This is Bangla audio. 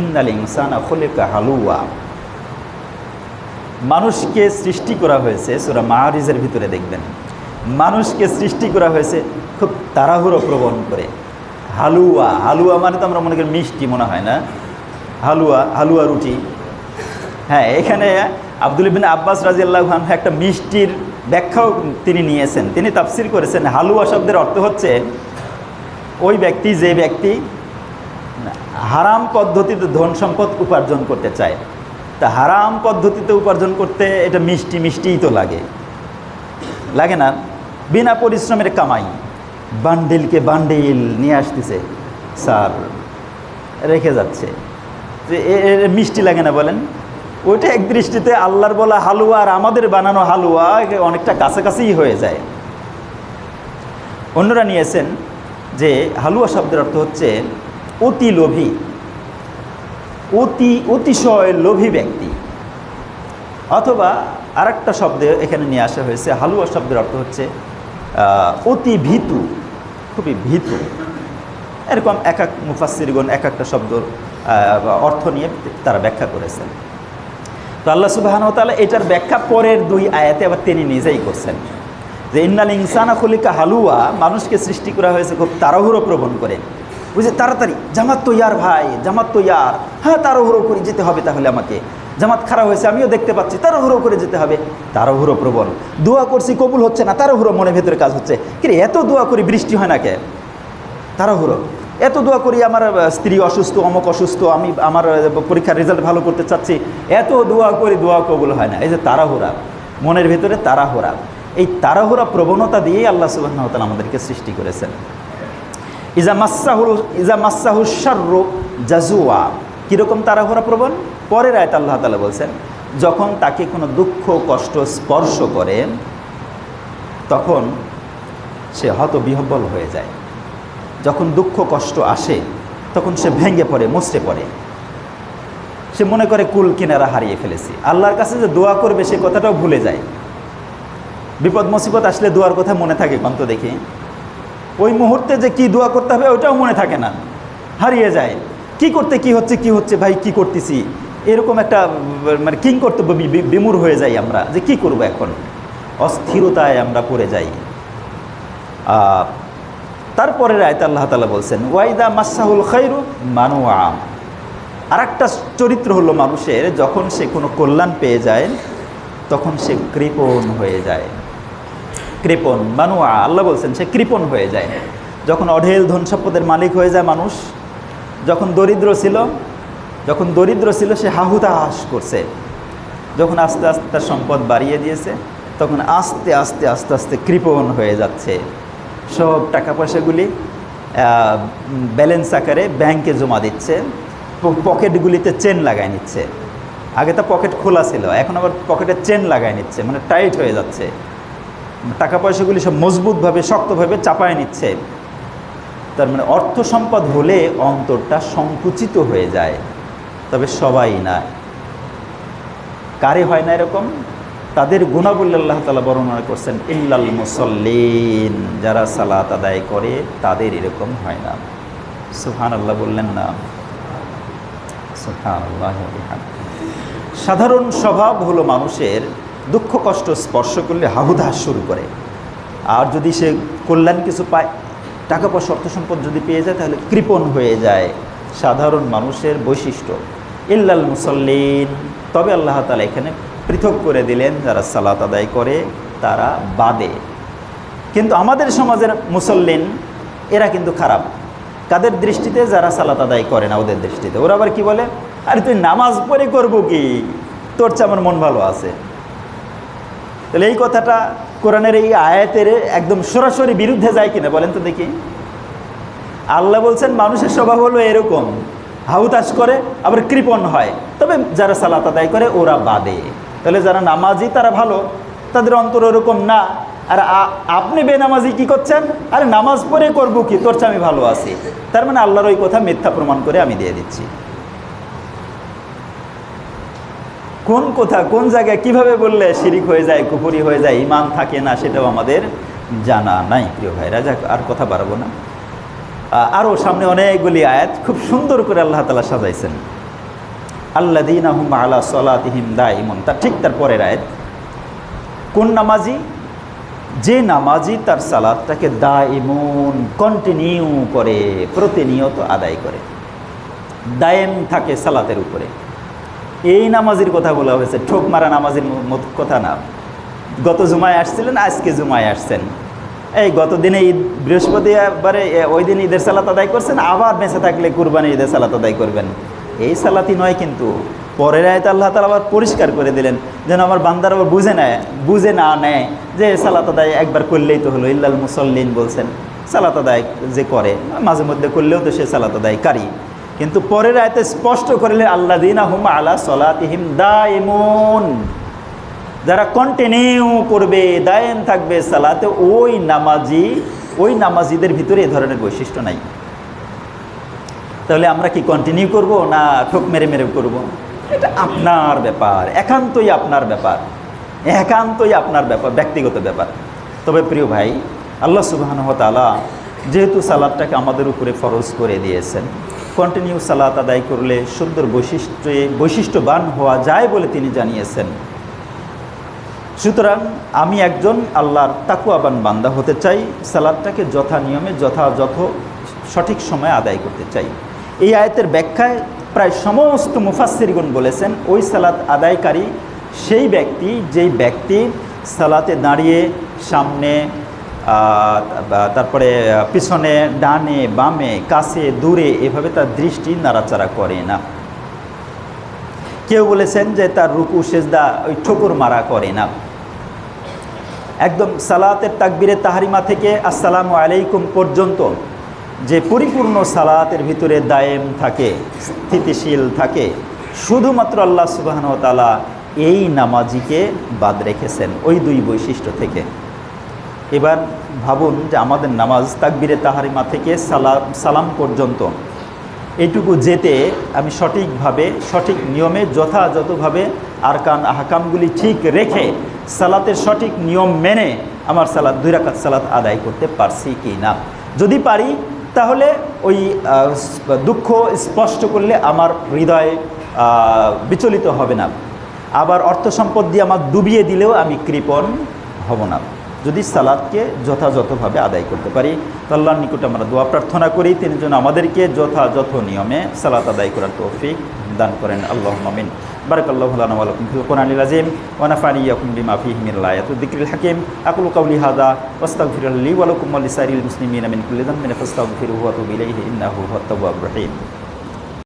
ইনসানা হালুয়া। মানুষকে সৃষ্টি করা হয়েছে, সুরা মাহারিজের ভিতরে দেখবেন, মানুষকে সৃষ্টি করা হয়েছে খুব তাড়াহুড়ো প্রবণ করে। হালুয়া হালুয়া মানে তো আমরা মনে করি মিষ্টি মনে হয় না? হালুয়া হালুয়া রুটি। হ্যাঁ এখানে আব্দুল ইবিন আব্বাস রাজিয়াল্লাহ একটা মিষ্টির ব্যাখ্যাও তিনি নিয়েছেন। তিনি তাফসির করেছেন, হালুয়া শব্দের অর্থ হচ্ছে, ওই ব্যক্তি, যে ব্যক্তি হারাম পদ্ধতিতে ধন সম্পদ উপার্জন করতে চায়। তা হারাম পদ্ধতিতে উপার্জন করতে এটা মিষ্টি মিষ্টিই তো লাগে। লাগে না? বিনা পরিশ্রমের কামাই। বান্ডিলকে বান্ডিল নিয়ে আসতেছে। স্যার, রেখে যাচ্ছে। যে এ- এ- এ মিষ্টি লাগে না বলেন? ওইটা এক দৃষ্টিতে আল্লাহর বলা হালুয়া আর আমাদের বানানো হালুয়া অনেকটা কাছাকাছিই হয়ে যায়। অন্যরা নিয়েছেন যে হালুয়া শব্দের অর্থ হচ্ছে অতি লোভী, অতি, অতিশয় লোভী ব্যক্তি। অথবা আরেকটা শব্দ এখানে নিয়ে আসা হয়েছে, হালুয়া শব্দের অর্থ হচ্ছে অতি ভীতু, খুবই ভীতু। এরকম এক এক মুফাসিরগণ এক একটা শব্দ অর্থ নিয়ে তারা ব্যাখ্যা করেছেন। তো আল্লাহ সুবাহান তালা এটার ব্যাখ্যা পরের দুই আয়াতে আবার তিনি নিজেই করছেন। যে ইন্নাল ইনসানা খলিকা হালুয়া, মানুষকে সৃষ্টি করা হয়েছে খুব তাড়াহুড়ো প্রবণ করে। বুঝে তাড়াতাড়ি, জামাত তো ইয়ার ভাই, জামাত তো ইয়ার। হ্যাঁ তাড়াহুড়ো করে যেতে হবে তাহলে আমাকে। জামাত খারাপ হয়েছে, আমিও দেখতে পাচ্ছি, তাড়াহুড়ো করে যেতে হবে। তাড়াহুড়ো প্রবল। দোয়া করছি, কবুল হচ্ছে না, তাড়াহুড়ো মনের ভেতরে কাজ হচ্ছে। কিরে এত দোয়া করি বৃষ্টি হয় না কে? তাড়াহুড়ো। এত দোয়া করি আমার স্ত্রী অসুস্থ, অমক অসুস্থ, আমি আমার পরীক্ষার রেজাল্ট ভালো করতে চাচ্ছি। এত দোয়া করি, দোয়া কবুল হয় না। এই যে তাড়াহুড়া, মনের ভেতরে তাড়াহুড়া। এই তাড়াহুড়া প্রবণতা দিয়েই আল্লাহ সুবাহ আমাদেরকে সৃষ্টি করেছেন। ইজা মাসাহুল ইজা মাসাহুল শার্রু জাজুয়া কীরকম তাড়াহুড়া প্রবণ? পরের আয়ত আল্লাহ তালা বলছেন, যখন তাকে কোনো দুঃখ, কষ্ট, স্পর্শ করে, তখন সে হত বিহব্বল হয়ে যায়। যখন দুঃখ, কষ্ট আসে, তখন সে ভেঙে পড়ে মুচড়ে পড়ে। সে মনে করে, কুল কিনারা হারিয়ে ফেলেছি। আল্লাহর কাছে যে দোয়া করবে, সে কথাটাও ভুলে যায়। বিপদ মুসিবত আসলে দোয়ার কথা মনে থাকে কন্ত দেখি। ওই মুহূর্তে যে কি দোয়া করতে হবে, ওইটাও মনে থাকে না। হারিয়ে যায়। কি করতে কি হচ্ছে কি হচ্ছে, ভাই, কি করতেছি? এরকম একটা মানে কিং করতে বি- বি- বিমূর হয়ে যাই আমরা, যে কি করব এখন? অস্থিরতায় আমরা পড়ে যাই। তারপরের আয়তে আল্লাহ তালা বলছেন ওয়াইদা মাসাহুল খৈরু মানুয়া আর একটা চরিত্র হলো মানুষের, যখন সে কোনো কল্যাণ পেয়ে যায়, তখন সে কৃপণ হয়ে যায়। কৃপণ, মানুয়া, আল্লাহ বলছেন সে কৃপণ হয়ে যায়। যখন অঢেল ধন সম্পদের মালিক হয়ে যায় মানুষ, যখন দরিদ্র ছিল, যখন দরিদ্র ছিল সে হাহুতাহাস করছে। যখন আস্তে আস্তে তার সম্পদ বাড়িয়ে দিয়েছে, তখন আস্তে আস্তে আস্তে আস্তে কৃপণ হয়ে যাচ্ছে। সব টাকা পয়সাগুলি ব্যালেন্স আকারে ব্যাংকে জমা দিচ্ছে পকেটগুলিতে চেন লাগাই নিচ্ছে। আগে তো পকেট খোলা ছিল, এখন আবার পকেটে চেন লাগাই নিচ্ছে মানে টাইট হয়ে যাচ্ছে। টাকা পয়সাগুলি সব মজবুতভাবে, শক্তভাবে চাপায় নিচ্ছে। তার মানে অর্থ সম্পদ হলে অন্তরটা সংকুচিত হয়ে যায়, তবে সবাই না। কারে হয় না এরকম? তাদের গুণাবলী আল্লাহ তালা বর্ণনা করছেন, ইল্লাল মুসল্লিন যারা সালাত আদায় করে, তাদের এরকম হয় না। সুহান আল্লাহ বললেন না। সুবহান আল্লাহ সাধারণ স্বভাব হলো মানুষের দুঃখ, কষ্ট স্পর্শ করলে হাহুদাস শুরু করে। আর যদি সে কল্যাণ কিছু পায়, টাকা পয়সা, অর্থ সম্পদ যদি পেয়ে যায়, তাহলে কৃপণ হয়ে যায় সাধারণ মানুষের বৈশিষ্ট্য। ইল্লাল মুসল্লিন। তবে আল্লাহ তালা এখানে পৃথক করে দিলেন, যারা সালাত আদায় করে, তারা বাদে। কিন্তু আমাদের সমাজের মুসল্লিন, এরা কিন্তু খারাপ। কাদের দৃষ্টিতে? যারা সালাত আদায় করে না, ওদের দৃষ্টিতে। ওরা আবার কি বলে? আরে তুই নামাজ পড়ে করব কি? তোর চেয়ে আমার মন ভালো আছে। তাহলে এই কথাটা কোরআনের এই আয়াতের একদম সরাসরি বিরুদ্ধে যায় কিনা বলেন তো দেখি। আল্লাহ বলছেন, মানুষের স্বভাব হলো এরকম। হাউতাস করে, আবার কৃপণ হয়। তবে যারা সালাত আদায় করে, ওরা বাদে। তাহলে যারা নামাজি, তারা ভালো। তাদের অন্তর ওরকম না। আর আপনি বেনামাজি কি করছেন? আরে নামাজ পড়ে করব কি? তোর চেয়ে আমি ভালো আছি। তার মানে আল্লাহর ওই কথা মিথ্যা প্রমাণ করে আমি দিয়ে দিচ্ছি। কোন কথা, কোন জায়গায় কীভাবে বললে শিরিক হয়ে যায় কুপুরি হয়ে যায় ইমান থাকে না সেটাও আমাদের জানা নাই, প্রিয় ভাইরা। যাক, আর কথা বাড়াবো না। আরও সামনে অনেকগুলি আয়াত, খুব সুন্দর করে আল্লাহ তালা সাজাইছেন। আল্লাদিন আহম আলা সলাতিহিম দাইমন তার ঠিক তার পরের আয়াত। কোন নামাজি? যে নামাজি তার সালাদটাকে দা ইমন কন্টিনিউ করে, প্রতিনিয়ত আদায় করে। দায়েম থাকে সালাতের উপরে। এই নামাজির কথা বলা হয়েছে। ঠোক মারা নামাজির কথা না। গত জুমায় আসছিলেন, আজকে জুমায় আসছেন। এই গত দিনে ঈদ, বৃহস্পতিবারে ওই দিন ঈদের সালাত আদায় করছেন, আবার বেঁচে থাকলে কুরবানি ঈদের সালাত আদায় করবেন। এই সালাতি নয় কিন্তু, পরের আয়ত আল্লাহ তালা আবার পরিষ্কার করে দিলেন, যেন আমার বান্দার আবার বুঝে নেয়, বুঝে না নেয় যে সালাত আদায় একবার করলেই তো হলো, ইল্লাল মুসল্লিন বলছেন, সালাত আদায় যে করে, মাঝে মধ্যে করলেও তো সে সালাত আদায় কারি কিন্তু পরের আয়তে স্পষ্ট করলে আল্লাহ দিন আহম আলা সলাতিহিম দা এমন যারা কন্টিনিউ করবে দায়েন থাকবে, সালাতে ওই নামাজি, ওই নামাজিদের ভিতরে এ ধরনের বৈশিষ্ট্য নাই। তাহলে আমরা কি কন্টিনিউ করব না ঠোক মেরে মেরে করব? এটা আপনার ব্যাপার, একান্তই আপনার ব্যাপার, একান্তই আপনার ব্যাপার, ব্যক্তিগত ব্যাপার। তবে প্রিয় ভাই, আল্লাহ সুবাহন তালা যেহেতু সালাদটাকে আমাদের উপরে ফরজ করে দিয়েছেন কন্টিনিউ সালাত আদায় করলে সুন্দর বৈশিষ্ট্যে, বৈশিষ্ট্যবান হওয়া যায় বলে তিনি জানিয়েছেন। সুতরাং আমি একজন আল্লাহর তাকুয়াবান বান্দা হতে চাই, সালাদটাকে যথা নিয়মে যথাযথ সঠিক সময়ে আদায় করতে চাই। এই আয়তের ব্যাখ্যায় প্রায় সমস্ত মুফাসিরগুন বলেছেন, ওই সালাত আদায়কারী সেই ব্যক্তি, যেই ব্যক্তি সালাতে দাঁড়িয়ে সামনে তারপরে পিছনে, ডানে, বামে, কাছে, দূরে এভাবে তার দৃষ্টি নাড়াচাড়া করে না। কেউ বলেছেন যে তার রুকু, সেজদা ওই ঠোকর মারা করে না। একদম সালাতের তাকবিরে তাহারিমা থেকে আসসালামু আলাইকুম পর্যন্ত যে পরিপূর্ণ সালাতের ভিতরে দায়েম থাকে, স্থিতিশীল থাকে, শুধুমাত্র আল্লাহ সুবাহন তালা এই নামাজিকে বাদ রেখেছেন, ওই দুই বৈশিষ্ট্য থেকে। এবার ভাবুন যে আমাদের নামাজ তাকবিরে তাহারিমা থেকে সালাম সালাম পর্যন্ত। এটুকু যেতে আমি সঠিকভাবে, সঠিক নিয়মে, যথাযথভাবে আরকান, আহকামগুলি ঠিক রেখে সালাতের সঠিক নিয়ম মেনে আমার সালাত, দুই রাকাত সালাত আদায় করতে পারছি কি না যদি পারি, তাহলে ওই দুঃখ স্পষ্ট করলে আমার হৃদয় বিচলিত হবে না। আবার অর্থ সম্পদ দিয়ে আমার ডুবিয়ে দিলেও আমি কৃপণ হব না। যদি সালাদকে যথাযথভাবে আদায় করতে পারি, তো আল্লাহর নিকটে আমরা দোয়া প্রার্থনা করি, তিনি যেন আমাদেরকে যথাযথ নিয়মে সালাত আদায় করার তৌফিক দান করেন। আল্লাহ মামিন বারাকাল্লাহু লানা ওয়া লাকুম ফিল কোরআনিল আযীম ওয়া নাফানি ইয়াকুম বিমা ফীহি মিনাল আয়াতি ওয়া যিকরিল হাকীম। আকুলু কাওলি ওয়াস্তাগফিরু লি ওয়া লাকুম ওয়া লিসাইরিল মুসলিমিনা কুল্লি যামবিন ফাস্তাগফিরুহু ওয়া তুবু